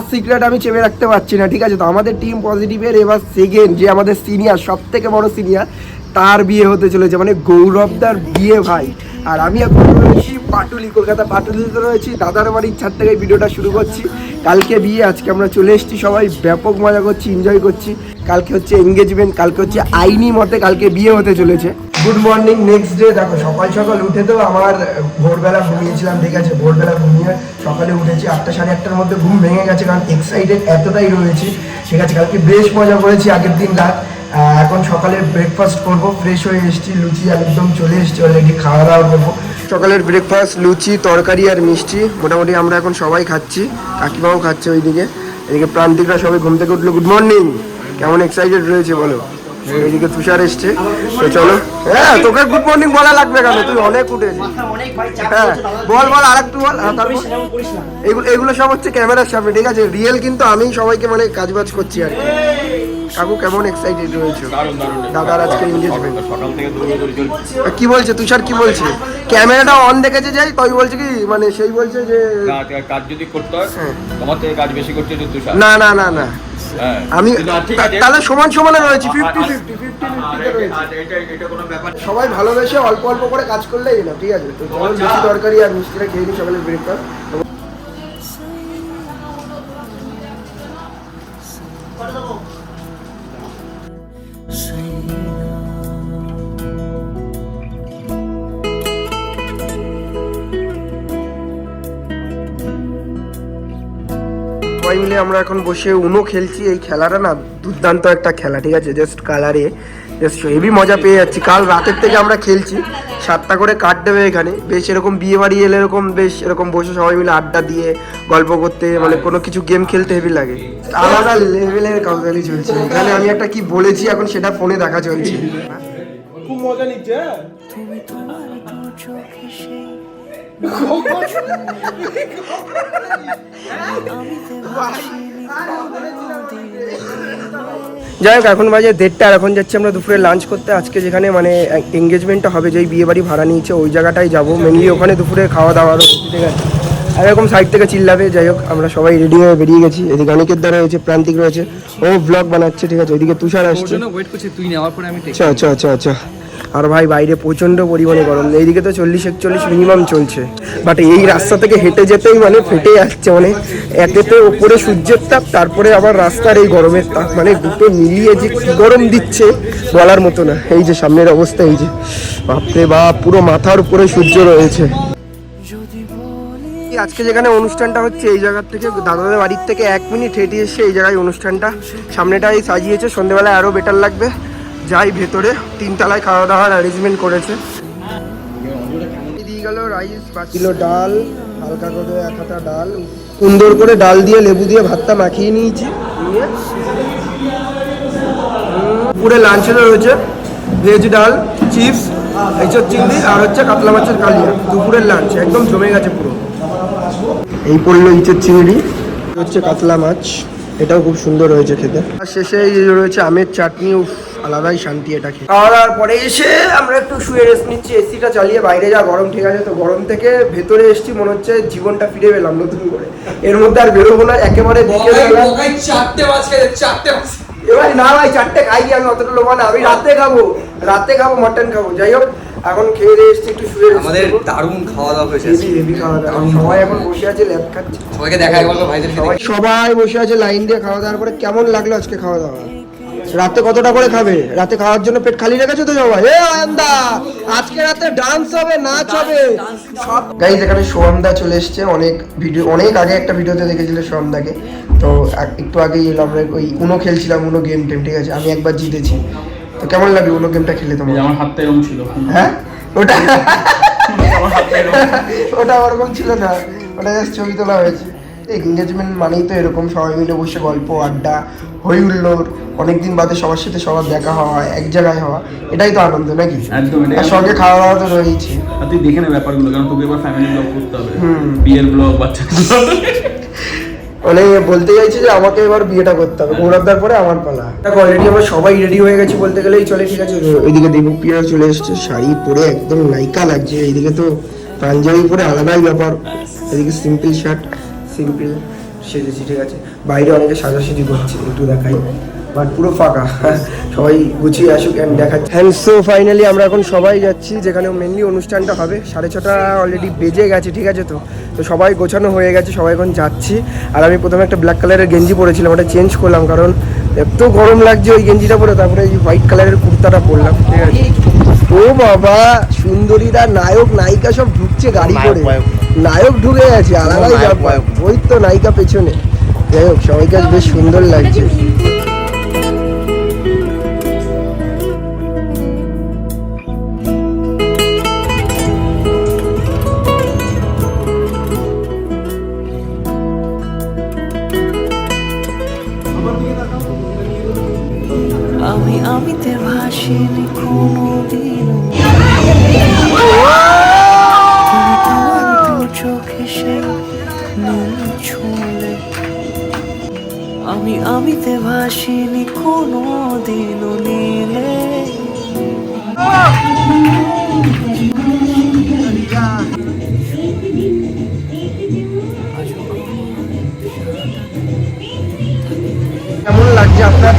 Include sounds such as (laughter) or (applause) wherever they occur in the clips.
তার সিক্রেট আমি চেপে রাখতে পারছি না, ঠিক আছে? তো আমাদের টিম পজিটিভের এবার সেকেন্ড যে আমাদের সিনিয়র সব থেকে বড় সিনিয়র তার বিয়ে হতে চলেছে মানে গৌরবদার বিয়ে ভাই। আর আমি এখন রয়েছি পাটুলি, কলকাতা পাটুলিতে রয়েছি, দাদার বাড়ির ছাদ থেকে ভিডিওটা শুরু করছি। কালকে বিয়ে, আজকে আমরা চলে এসেছি সবাই, ব্যাপক মজা করছি এনজয় করছি। কালকে হচ্ছে এঙ্গেজমেন্ট কালকে হচ্ছে আইনি মতে কালকে বিয়ে হতে চলেছে। গুড মর্নিং নেক্সট ডে দেখো, সকাল সকাল উঠে তো আমার ভোরবেলা ঘুমিয়েছিলাম, ঠিক আছে? ভোরবেলা ঘুমিয়ে সকালে উঠেছি, আটটা সাড়ে আটটার মধ্যে ঘুম ভেঙে গেছে, কারণ এক্সাইটেড এতটাই রয়েছি, ঠিক আছে? কালকে বেশ মজা করেছি আগের দিন রাত। এখন সকালে ব্রেকফাস্ট করব ফ্রেশ হয়ে এসেছি, লুচি একদম চলে এসেছি অলরেডি খাওয়া দাওয়া করব। সকালের ব্রেকফাস্ট লুচি, তরকারি আর মিষ্টি, মোটামুটি আমরা এখন সবাই খাচ্ছি, কাকিমাও খাচ্ছে ওইদিকে। এদিকে প্রান্তিকরা সবাই ঘুম থেকে উঠল। গুড মর্নিং কেমন এক্সাইটেড রয়েছে বলো? এদিকে তুষার এসছে। তো চলো। হ্যাঁ তোকে গুড মর্নিং বলা লাগবে কেন? তুই অনেক উঠেছিস। হ্যাঁ বল বল আর একটু বল এগুলো এগুলো সব হচ্ছে ক্যামেরার সামনে ঠিক আছে? রিয়েল কিন্তু আমি সবাইকে মানে কাজবাজ করছি আর কি। কাকু কেমন এক্সাইটেড রয়েছে? দাদার আজকে এনগেজমেন্ট সকাল থেকে দৌড়ে দৌড়ে চলছে কি বলছে? তুষার কি বলছে? ক্যামেরাটা অন দেখেছে যাই তাই বলছে কি? মানে সেই বলছে যে কাজ- কাজ যদি করতে হয় হ্যাঁ। তোমার থেকে কাজ বেশি করছে তুষার। না না না না। আমি ঠিক আছে। তাহলে সমান সমানে রয়েছে ফিফটি ফিফটি ফিফটি ফিফটিতে রয়েছে। সবাই ভালোবেসে অল্প অল্প করে কাজ করলেই না ঠিক আছে তো চলো বেশি দরকারি আর মিষ্টিটা খেয়ে নিই সকালে ব্রেকফাস্ট সবাই মিলে আমরা এখন বসে উনো খেলছি। এই খেলাটা না দুর্দান্ত একটা খেলা ঠিক আছে? জাস্ট কালারে জাস্ট হেভি মজা পেয়ে যাচ্ছি। কাল রাতের থেকে আমরা খেলছি। সাতটা করে কাট দেবে এখানে। বেশ এরকম বিয়ে বাড়ি এলে এরকম বেশ এরকম বসে সবাই মিলে আড্ডা দিয়ে গল্প করতে মানে কোনো কিছু গেম খেলতে হেভি লাগে। আলাদা লেভেলের কাউকালি চলছে। এখানে আমি একটা কি বলেছি এখন সেটা ফোনে দেখা চলছে। খুব মজা নিচ্ছে হ্যাঁ? যাই হোক এখন বাজে দেড়টা আর এখন যাচ্ছি আমরা দুপুরে লাঞ্চ করতে। আজকে যেখানে মানে এঙ্গেজমেন্টটা হবে যেই বিয়ে বাড়ি ভাড়া নিয়েছে ওই জায়গাটাই যাব। মেনলি ওখানে দুপুরে খাওয়া দাওয়া ঠিক আছে? আর এরকম সাইড থেকে চিল্লাবে যাই হোক আমরা সবাই রেডি হয়ে বেরিয়ে গেছি। এদিকে অনেকের দ্বারা রয়েছে প্রান্তিক রয়েছে। ও ব্লগ বানাচ্ছে ঠিক আছে? ওইদিকে তুষার আসছে। আমি আচ্ছা আচ্ছা আচ্ছা আচ্ছা। আর ভাই বাইরে প্রচণ্ড পরিমাণে গরম। এইদিকে তো চল্লিশ একচল্লিশ মিনিমাম চলছে। বাট এই রাস্তা থেকে হেঁটে যেতেই মানে ফেটে যাচ্ছে মানে একেতে ওপরে সূর্যের তাপ তারপরে আবার রাস্তার এই গরমের তাপ মানে দুটো মিলিয়ে যে কি গরম দিচ্ছে বলার মতো না। এই যে সামনের অবস্থা এই যে বাপরে বাপ পুরো মাথার উপরে সূর্য রয়েছে। আজকে যেখানে অনুষ্ঠানটা হচ্ছে এই জায়গার থেকে দাদাদের বাড়ির থেকে এক মিনিট হেঁটে এসে এই জায়গায় অনুষ্ঠানটা সামনেটাই সাজিয়েছে। সন্ধ্যেবেলায় আরও বেটার লাগবে। যাই ভেতরে, তিনতলায় খাওয়া দাওয়ার অ্যারেঞ্জমেন্ট করেছে দিয়ে গেল রাইস বাকিল ডাল, হালকা করে এক হাতা ডাল। সুন্দর করে ডাল দিয়ে লেবু দিয়ে ভাতটা মাখিয়ে নিয়েছি। নিয়ে পুরে লাঞ্চে রয়েছে ভেজ ডাল চিপস এইসব চিংড়ি আর হচ্ছে কাতলা মাছের কালিয়া। দুপুরের লাঞ্চ একদম জমে গেছে পুরো। এই পড়ল ইচের চিংড়ি হচ্ছে কাতলা মাছ। এটাও খুব সুন্দর হয়েছে খেতে। আর শেষে রয়েছে আমের চাটনি উফ আলাদাই শান্তি এটা খেয়ে খাওয়া দাওয়ার পরে এসে আমরা একটু শুয়ে রেস্ট নিচ্ছি এসিটা চালিয়ে বাইরে যা গরম ঠিক আছে? তো গরম থেকে ভেতরে এসছি মনে হচ্ছে জীবনটা ফিরে পেলাম নতুন করে। এর মধ্যে আর বেরোবো না একেবারে বিকেলে চারটে মাছ চারটে মাছ এবার না ভাই চারটে খাই আমি অতটা লোভা না আমি রাতে খাব রাতে খাব মটন খাব। যাই হোক এখন খেয়ে দিয়ে এসছি একটু শুয়ে আমাদের দারুণ খাওয়া দাওয়া হয়েছে হেভি খাওয়া দাওয়া সবাই এখন বসে আছে ল্যাব খাচ্ছে। সবাইকে দেখা বলব ভাইদের সবাই বসে আছে লাইন দিয়ে খাওয়া দাওয়ার পরে কেমন লাগল আজকে খাওয়া দাওয়া রাতে কতটা করে খাবে? রাতে খাওয়ার জন্য পেট খালি রেখেছো তো সবাই? এ আয়ন্দা আজকে রাতে ডান্স হবে নাচ হবে। গাইজ এখানে সোহামদা চলে এসেছে। অনেক ভিডিও অনেক আগে একটা ভিডিওতে দেখেছিল সোহামদাকে তো একটু আগেই আমরা ওই উনো খেলছিলাম উনো গেম টেম ঠিক আছে? আমি একবার জিতেছি। তো কেমন লাগে উনো গেমটা খেলে তোমার? আমার হাতটা এরকম ছিল। হ্যাঁ? ওটা? ওটা ওরকম ছিল না। ওটা জাস্ট ছবি তোলা হয়েছে। এঙ্গেজমেন্ট মানেই তো এরকম সবাই মিলে বসে গল্প আড্ডা হই হুল্লোড় অনেকদিন বাদে সবার সাথে সবার দেখা হওয়া এক জায়গায় হওয়া এটাই তো আনন্দ নাকি? একদম, আর সঙ্গে খাওয়া দাওয়া তো রয়েছে আর তুই দেখে নে ব্যাপারগুলো কারণ তোকে এবার ফ্যামিলি ব্লগ করতে হবে। বিয়ের ব্লগ বাচ্চা মানে বলতে চাইছে যে আমাকে এবার বিয়েটা করতে হবে। গৌরবদার পরে আমার পালা। দেখো অলরেডি আমরা সবাই রেডি হয়ে গেছি বলতে গেলেই চলে ঠিক আছে। ওইদিকে দেবপ্রিয়া চলে এসেছে শাড়ি পরে একদম নাইকা লাগছে এইদিকে তো পাঞ্জাবি পরে আলাদাই ব্যাপার। এদিকে সিম্পল শার্ট সিম্পল সেজেছি ঠিক আছে। বাইরে অনেকে সাজাসাজি করছে একটু দেখাই। বাট পুরো ফাঁকা। সবাই গুছিয়ে আসুক অ্যান্ড দেখাচ্ছে। হ্যান্ড সো ফাইনালি আমরা এখন সবাই যাচ্ছি যেখানে মেনলি অনুষ্ঠানটা হবে। সাড়ে ছটা অলরেডি বেজে গেছে ঠিক আছে তো? তো সবাই গোছানো হয়ে গেছে সবাই এখন যাচ্ছি। আর আমি প্রথমে একটা ব্ল্যাক কালারের গেঞ্জি পরেছিলাম ওটা চেঞ্জ করলাম কারণ এত গরম লাগছে ওই গেঞ্জিটা পরে তারপরে এই হোয়াইট কালারের কুর্তাটা পরলাম ঠিক আছে? ও বাবা সুন্দরীরা নায়ক নায়িকা সব ঢুকছে গাড়ি করে। নায়ক। ঢুকে গেছে আলাদাই ওই তো নায়িকা পেছনে। যাই হোক সবাইকে বেশ সুন্দর লাগছে।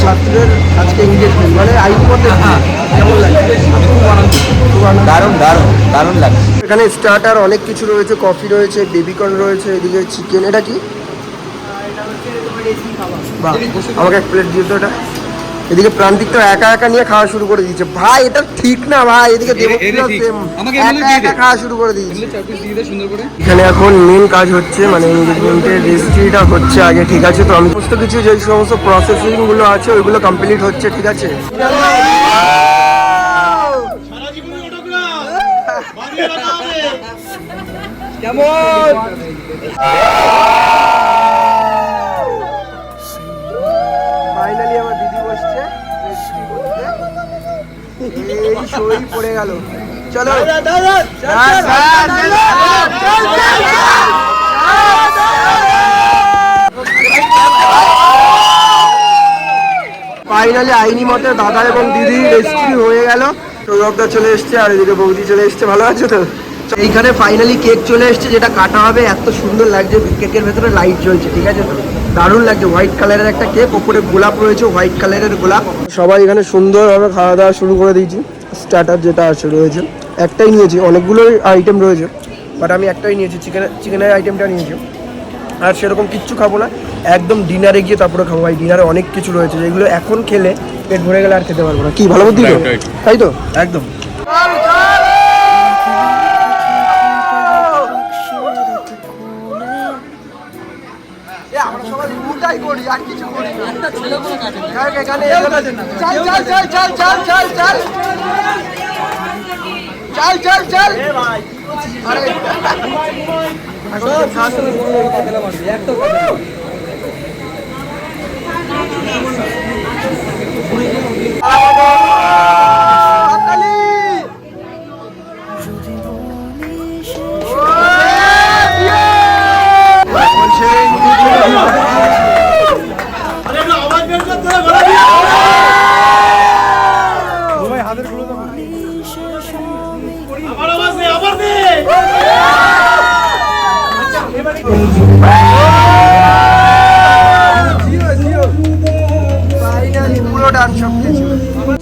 ছাত্রের আজকে এঙ্গেজমেন্ট মানে আইন পথে কেমন লাগছে। দারুণ দারুণ দারুণ লাগছে। এখানে স্টার্টার অনেক কিছু রয়েছে কফি রয়েছে বেবিকর্ন রয়েছে এদিকে চিকেন এটা কি? বাহ, আমাকে এক প্লেট দিয়ে তো এটা। এদিকে প্রান্তিক তো একা একা নিয়ে খাওয়া শুরু করে দিয়েছে। ভাই এটা ঠিক না ভাই এদিকে। খাওয়া শুরু করে দিয়েছে। এখানে এখন মেন কাজ হচ্ছে মানে এনগেজমেন্টের রেজিস্ট্রিটা হচ্ছে আগে ঠিক আছে? তো আমি সমস্ত কিছু যে সমস্ত প্রসেসিংগুলো আছে ওইগুলো কমপ্লিট হচ্ছে ঠিক আছে? কেমন? সই পড়ে গেল চলো ফাইনালি আইনি মতে দাদা এবং দিদি রেজিস্ট্রি হয়ে গেল সৌরভদা চলে এসছে আর এদিকে বৌদি চলে এসছে ভালো আছে তো এইখানে ফাইনালি কেক চলে এসছে যেটা কাটা হবে এত সুন্দর লাগছে কেকের ভেতরে লাইট জ্বলছে ঠিক আছে তো দারুণ লাগছে হোয়াইট কালারের একটা কেক ওপরে গোলাপ রয়েছে হোয়াইট কালারের গোলাপ সবাই এখানে সুন্দরভাবে খাওয়া দাওয়া শুরু করে দিয়েছি স্টার্টার যেটা আছে রয়েছে একটাই নিয়েছি অনেকগুলোই আইটেম রয়েছে বাট আমি একটাই নিয়েছি চিকেন চিকেনের আইটেমটা নিয়েছি। আর সেরকম কিচ্ছু খাব না একদম ডিনারে গিয়ে তারপরে খাব ভাই ডিনারে অনেক কিছু রয়েছে যেগুলো এখন খেলে পেট ভরে গেলে আর খেতে পারব না। কি ভালো বুদ্ধি তাই তো? একদম। চল চল চল চল চল চল চল চল চল চল আরে যদি বলিস পুরো ডান সব কিছু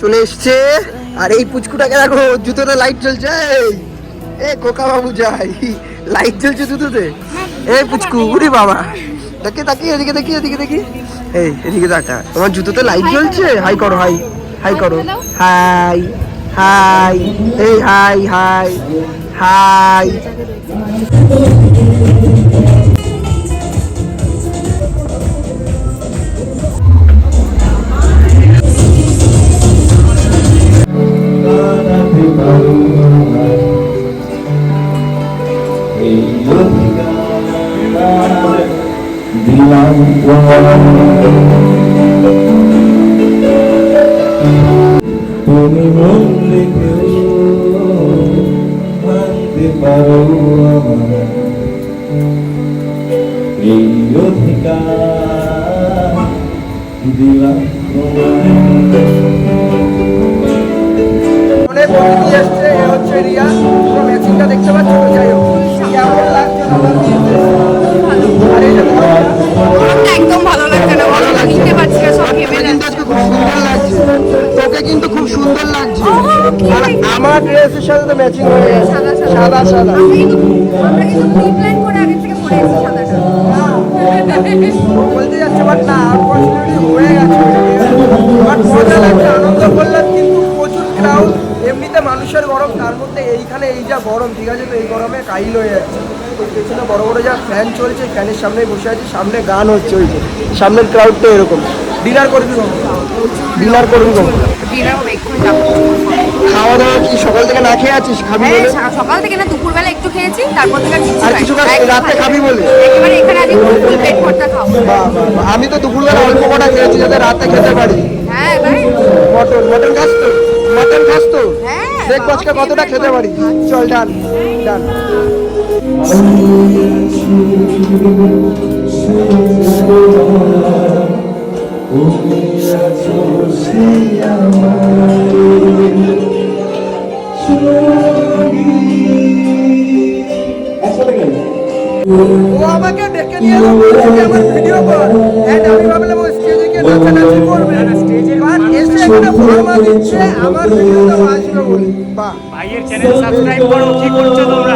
চলে এসছে। আর এই পুচকুটাকে দেখো জুতোতে লাইট এই, এ কোকা বাবু যাই। লাইট জ্বলছে জুতোতে। এই পুচকু উরি বাবা। দেখি তাকি এদিকে দেখি এদিকে দেখি। এই এদিকে তাকা তোমার জুতোতে লাইট জ্বলছে? হাই করো হাই হাই করো। হাই হাই এই হাই হাই হাই দিলাম তুমি মন রেখেও মানতে পারো আমার এই অধিকার দিলাম তোমায় হচ্ছে রিয়া সাথে তো ম্যাচিং হয়ে গেছে। সাদা সাদা। আমরা কিন্তু প্রি-প্ল্যান করে আগে থেকে পরে এসেছি (laughs) বলতে যাচ্ছে বাট না আনফর্চুনেটলি হয়ে গেছে। বাট মজা লাগছে আনন্দ করলাম কিন্তু প্রচুর ক্রাউড এমনিতে মানুষের গরম তার মধ্যে এইখানে এই যা গরম ঠিক আছে তো? এই গরমে কাহিল হয়ে যাচ্ছে। পেছনে বড় বড় যা ফ্যান চলছে ফ্যানের সামনে বসে আছি সামনে গান হচ্ছে ওই যে। সামনের ক্রাউডটা এরকম। ডিনার করবি ডিনার করবি? ডিনার খাওয়া দাওয়া কি সকাল থেকে না খেয়ে আছিস? খাবি হ্যাঁ বলে? সকাল থেকে না দুপুরবেলা একটু খেয়েছি তারপর থেকে আর কিছু খাস- রাতে খাবি বলে? একেবারে এখানে আজকে ফুল পেট ভর্তা খাব। আমি তো দুপুরবেলা অল্প কটা খেয়েছি যাতে রাতে খেতে পারি। হ্যাঁ ভাই। মটন মটন খাস তো? মটন খাস তো? হ্যাঁ, দেখ আজকে কতটা খেতে পারি। চল ডান ডান। ও আমাকে ডেকে নিয়ে এলো বলছে যে আমার ভিডিও কর। এন্ড আমি ভাবলাম ও স্টেজে গিয়ে নাচানাচি করবে। স্টেজে বাট এসে একটা ফর্মা দিচ্ছে আমার ভিডিওটা আসবে বলে। বাহ। ভাইয়ের চ্যানেল সাবস্ক্রাইব করো কি করছ তোমরা?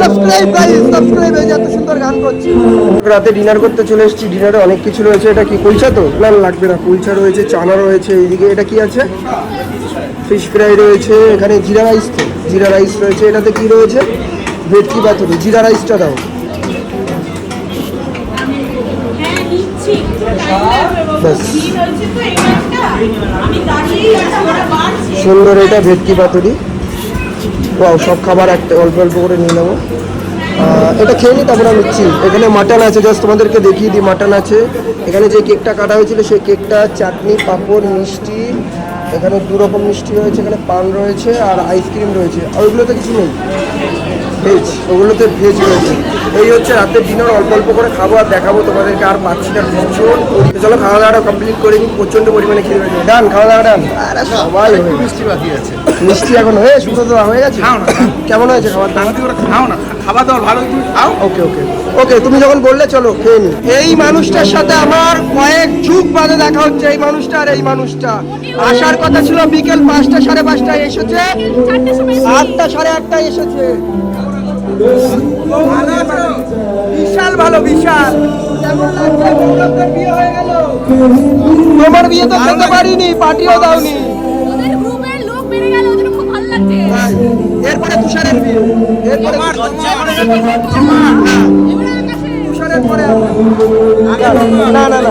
সাবস্ক্রাইব গাইস সাবস্ক্রাইব এই যে এত সুন্দর গান করছি। রাতে ডিনার করতে চলে এসেছি ডিনারে অনেক কিছু রয়েছে এটা কি কুলচা তো? না লাগবে না কুলচা রয়েছে চানা রয়েছে এইদিকে এটা কি আছে? ফিশ ফ্রাই রয়েছে এখানে জিরা রাইস তো জিরা রাইস রয়েছে এটাতে কি রয়েছে? ভেটকি পাতুরি জিরা রাইসটা দাও। সুন্দর এটা ভেটকি পাতুরি। সব খাবার একটা অল্প অল্প করে নিয়ে নেব। এটা খেয়ে নিই তারপরে নিচ্ছি। এখানে মাটন আছে, জাস্ট তোমাদেরকে দেখিয়ে দিই, মাটন আছে। এখানে যে কেকটা কাটা হয়েছিল, সেই কেকটা চাটনি, পাঁপড়, মিষ্টি, এখানে দু রকম মিষ্টি রয়েছে, এখানে পান রয়েছে আর আইসক্রিম রয়েছে। আর ওইগুলোতে কিছু নেই। ভেজ ওগুলোতে ভেজ রয়েছে। এই হচ্ছে রাতের ডিনার অল্প অল্প করে খাব আর দেখাবো তোমাদেরকে আর পাচ্ছি না ভীষণ। চলো খাওয়া দাওয়াটা কমপ্লিট করে নিই প্রচণ্ড পরিমাণে খেয়ে ডান খাওয়া দাওয়া ডান সবাই হয়ে মিষ্টি বাকি আছে। মিষ্টি এখন হয়ে সুতো দেওয়া হয়ে গেছে? খাও না। কেমন হয়েছে খাবার দাওয়া? খাও না খাবার দাবার ভালো তুমি খাও। ওকে ওকে। ওকে তুমি যখন বললে চলো খেয়ে নি। এই মানুষটার সাথে আমার কয়েক যুগ বাদে দেখা হচ্ছে এই মানুষটা আর এই মানুষটা। আসার কথা ছিল বিকেল পাঁচটা সাড়ে পাঁচটায় এসেছে। আটটা সাড়ে আটটায় এসেছে। ভালো আছো? বিশাল ভালো বিশাল হয়ে তোমার বিয়ে তো খেতে পারিনি পার্টিও দাওনি। এরপরে তুষারের বিয়ে। এরপরে তুষারের পরে। না না না।